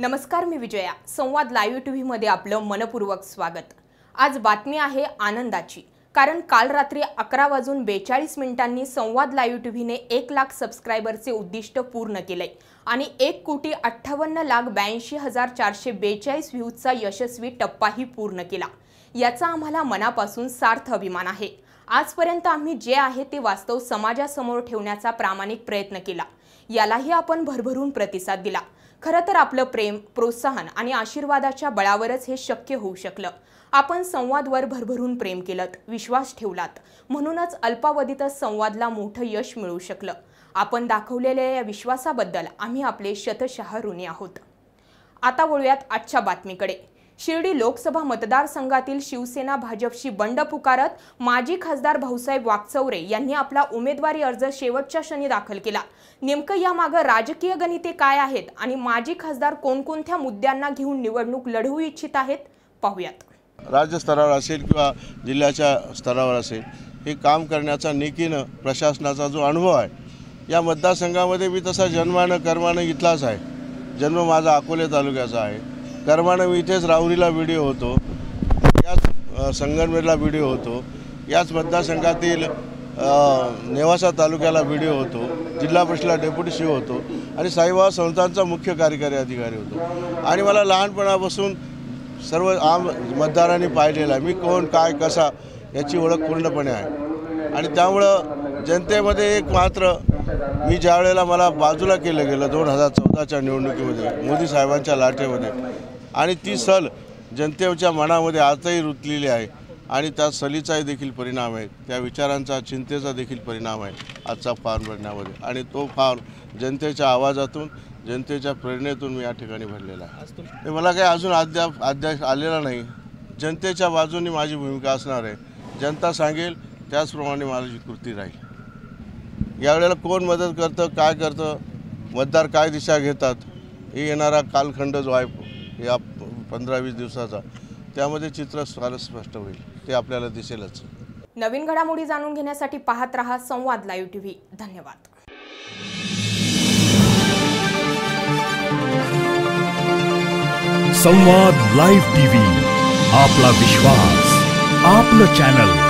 नमस्कार मी विजया. संवाद live T व्हीमध्ये आपलं मनपूर्वक स्वागत. आज बातमी आहे आनंदाची. कारण काल रात्री अकरा वाजून बेचाळीस मिनिटांनी संवाद लाईव्ह टी व्हीने एक लाख सबस्क्रायबरचे उद्दिष्ट पूर्ण केलंय आणि एक कोटी अठ्ठावन्न लाख ब्याऐंशी हजार चारशे बेचाळीस व्ह्यूजचा यशस्वी टप्पाही पूर्ण केला. याचा आम्हाला मनापासून सार्थ अभिमान आहे. आजपर्यंत आम्ही जे आहे ते वास्तव समाजासमोर ठेवण्याचा प्रामाणिक प्रयत्न केला. यालाही आपण भरभरून प्रतिसाद दिला. खरं तर आपलं प्रेम प्रोत्साहन आणि आशीर्वादाच्या बळावरच हे शक्य होऊ शकलं. आपण संवादवर भरभरून प्रेम केलं विश्वास ठेवलात. म्हणूनच अल्पावधीतच संवादला मोठं यश मिळू शकलं. आपण दाखवलेल्या या विश्वासाबद्दल आम्ही आपले शतशः ऋणी आहोत. आता वळूयात आजच्या बातमीकडे. शिर्डी लोकसभा मतदारसंघातील शिवसेना भाजपशी बंड पुकारत माजी खासदार भाऊसाहेब वाकचौरे यांनी आपला उमेदवारी अर्ज शेवटच्या क्षणी दाखल केला. नेमकं यामागं राजकीय गणिते काय आहेत आणि माजी खासदार कोणकोणत्या मुद्द्यांना घेऊन निवडणूक लढवू इच्छित आहेत पाहूयात. राज्य स्तरावर असेल किंवा जिल्ह्याच्या स्तरावर असेल हे काम करण्याचा नेकीनं प्रशासनाचा जो अनुभव आहे या मतदारसंघामध्ये मी तसा जन्मानं कर्मानं इथलाच आहे. जन्म माझा अकोले तालुक्याचा आहे. कर्मानं मी इथेच राहुरीला व्हिडिओ होतो. याच अ, संगमनेरला व्हिडिओ होतो. याच मतदारसंघातील नेवासा तालुक्याला व्हिडिओ होतो. जिल्हा परिषदेला डेप्युटी सी होतो. आणि साईबाबा संस्थांचा मुख्य कार्यकारी अधिकारी होतो. आणि मला लहानपणापासून सर्व आम मतदारांनी पाहिलेला आहे. मी कोण काय कसा याची ओळख पूर्णपणे आहे. आणि त्यामुळं जनतेमध्ये एक मात्र मी ज्या वेळेला मला बाजूला केलं गेलं दोन हजार चौदाच्या निवडणुकीमध्ये मोदी साहेबांच्या लाटेमध्ये आणि ती सल जनतेच्या मनामध्ये आजही रुतलेली आहे आणि त्या सलीचाही देखील परिणाम आहे त्या विचारांचा चिंतेचा देखील परिणाम आहे आजचा फॉर्म भरण्यामध्ये. आणि तो फॉर्म जनतेच्या आवाजातून जनतेच्या प्रेरणेतून मी या ठिकाणी भरलेला आहे. मला काही अजून अद्याप अध्यास आलेला नाही. जनतेच्या बाजूने माझी भूमिका असणार आहे. जनता सांगेल त्याचप्रमाणे माझी कृती राहील. यावेळेला कोण मदत करतं काय करतं मतदार काय दिशा घेतात हे येणारा कालखंड जो आहे या पंधरा वीस दिवसाचा त्यामध्ये चित्र फारच स्पष्ट होईल ते आपल्याला दिसेलच. नवीन घडामोडी जाणून घेण्यासाठी पाहत रहा संवाद लाईव्ह टीव्ही. धन्यवाद. संवाद लाईव्ह टीव्ही आपला विश्वास आपलं चॅनल.